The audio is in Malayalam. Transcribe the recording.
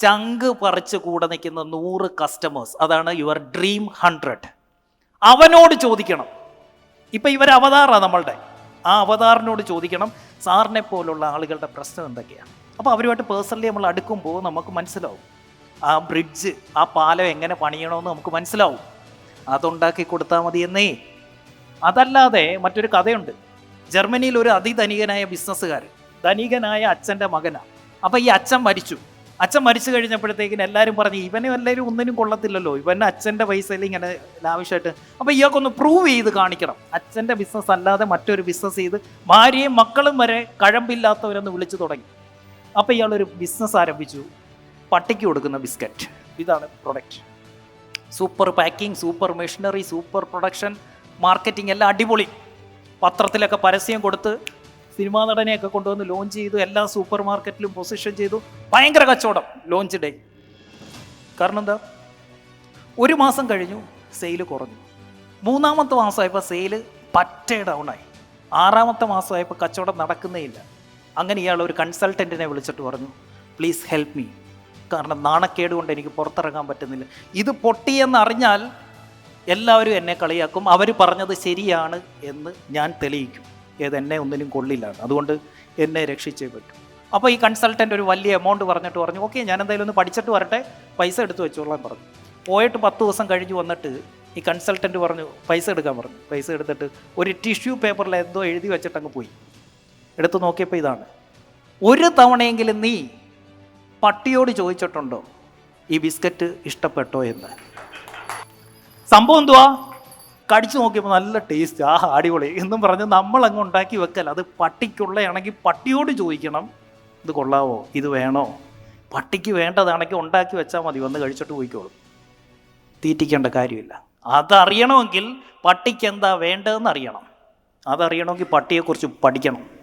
ചങ്ക് പറിച്ച് കൂടെ നിൽക്കുന്ന നൂറ് കസ്റ്റമേഴ്സ് അതാണ് യുവർ ഡ്രീം ഹൺഡ്രഡ് അവനോട് ചോദിക്കണം. ഇപ്പം ഇവർ അവതാറാണ് നമ്മളുടെ. ആ അവതാറിനോട് ചോദിക്കണം സാറിനെ പോലുള്ള ആളുകളുടെ പ്രശ്നം എന്തൊക്കെയാണ്? അപ്പോൾ അവരുമായിട്ട് പേഴ്സണലി നമ്മൾ അടുക്കുമ്പോൾ നമുക്ക് മനസ്സിലാവും. ആ ബ്രിഡ്ജ് ആ പാലം എങ്ങനെ പണിയണമെന്ന് നമുക്ക് മനസ്സിലാവും. അതുണ്ടാക്കി കൊടുത്താൽ മതി എന്നേ. അതല്ലാതെ മറ്റൊരു കഥയുണ്ട്. ജർമ്മനിയിൽ ഒരു അതിധനികനായ ബിസിനസ്സുകാരൻ ധനികനായ അച്ഛന്റെ മകനാണ് അപ്പോൾ ഈ അച്ഛൻ മരിച്ചു. അച്ഛൻ മരിച്ചു കഴിഞ്ഞപ്പോഴത്തേക്കിന് എല്ലാവരും പറഞ്ഞു ഇവനും എല്ലാവരും ഒന്നിനും കൊള്ളത്തില്ലല്ലോ. ഇവൻ അച്ഛന്റെ പൈസയിൽ ഇങ്ങനെ ലാവശ്യമായിട്ട് അപ്പോൾ ഇയാൾക്കൊന്ന് പ്രൂവ് ചെയ്ത് കാണിക്കണം. അച്ഛന്റെ ബിസിനസ് അല്ലാതെ മറ്റൊരു ബിസിനസ് ചെയ്ത് ഭാര്യയും മക്കളും വരെ കഴമ്പില്ലാത്തവരെന്ന് വിളിച്ചു തുടങ്ങി. അപ്പോൾ ഇയാളൊരു ബിസിനസ് ആരംഭിച്ചു. പട്ടിക്ക് കൊടുക്കുന്ന ബിസ്ക്കറ്റ്. ഇതാണ് product super packing super machinery super production marketing എല്ലാം അടിപൊളി. പത്രത്തിലൊക്കെ പരസ്യം കൊടുത്ത് സിനിമാ നടനെയൊക്കെ കൊണ്ടുവന്ന് ലോഞ്ച് ചെയ്തു എല്ലാ സൂപ്പർ മാർക്കറ്റിലും പൊസിഷൻ ചെയ്തു. ഭയങ്കര കച്ചവടം ലോഞ്ച് ഡേ കാരണം എന്താ? ഒരു മാസം കഴിഞ്ഞു സെയിൽ കുറഞ്ഞു. മൂന്നാമത്തെ മാസമായപ്പോൾ സെയിൽ പറ്റേ ഡൗണായി ആറാമത്തെ മാസമായപ്പോൾ കച്ചവടം നടക്കുന്നേ ഇല്ല. അങ്ങനെ ഇയാൾ ഒരു കൺസൾട്ടന്റിനെ വിളിച്ചിട്ട് പറഞ്ഞു പ്ലീസ് ഹെൽപ്പ് മീ കാരണം നാണക്കേട് കൊണ്ട് എനിക്ക് പുറത്തിറങ്ങാൻ പറ്റുന്നില്ല. ഇത് പൊട്ടിയെന്ന് അറിഞ്ഞാൽ എല്ലാവരും എന്നെ കളിയാക്കും. അവർ പറഞ്ഞത് ശരിയാണ് എന്ന് ഞാൻ തെളിയിക്കും. ഏത് എന്നെ ഒന്നിനും കൊള്ളില്ല അതുകൊണ്ട് എന്നെ രക്ഷിച്ചേ പറ്റും. അപ്പോൾ ഈ കൺസൾട്ടന്റ് ഒരു വലിയ എമൗണ്ട് പറഞ്ഞിട്ട് പറഞ്ഞു ഓക്കെ ഞാൻ എന്തായാലും ഒന്ന് പഠിച്ചിട്ട് വരട്ടെ പൈസ എടുത്ത് വെച്ചോളാം പറഞ്ഞു. പോയിട്ട് പത്ത് ദിവസം കഴിഞ്ഞ് വന്നിട്ട് ഈ കൺസൾട്ടന്റ് പറഞ്ഞു പൈസ എടുക്കാൻ പറഞ്ഞു. പൈസ എടുത്തിട്ട് ഒരു ടിഷ്യൂ പേപ്പറിൽ എന്തോ എഴുതി വെച്ചിട്ട് അങ്ങ് പോയി. എടുത്തു നോക്കിയപ്പോൾ ഇതാണ്. ഒരു തവണയെങ്കിലും നീ പട്ടിയോട് ചോദിച്ചിട്ടുണ്ടോ ഈ ബിസ്ക്കറ്റ് ഇഷ്ടപ്പെട്ടോ എന്ന്? സംഭവം എന്തുവാ? കടിച്ചു നോക്കിയപ്പോൾ നല്ല ടേസ്റ്റ് ആ അടിപൊളി. എന്നും പറഞ്ഞ് നമ്മൾ അങ്ങ് ഉണ്ടാക്കി വെക്കൽ അത് പട്ടിക്കുള്ളയാണെങ്കിൽ പട്ടിയോട് ചോദിക്കണം ഇത് കൊള്ളാവോ? ഇത് വേണോ? പട്ടിക്ക് വേണ്ടതാണെങ്കിൽ ഉണ്ടാക്കി വെച്ചാൽ മതി. വന്ന് കഴിച്ചിട്ട് പോയിക്കോളും. തീറ്റിക്കേണ്ട കാര്യമില്ല. അതറിയണമെങ്കിൽ പട്ടിക്ക് എന്താ വേണ്ടതെന്ന് അറിയണം. അതറിയണമെങ്കിൽ പട്ടിയെക്കുറിച്ച് പഠിക്കണം.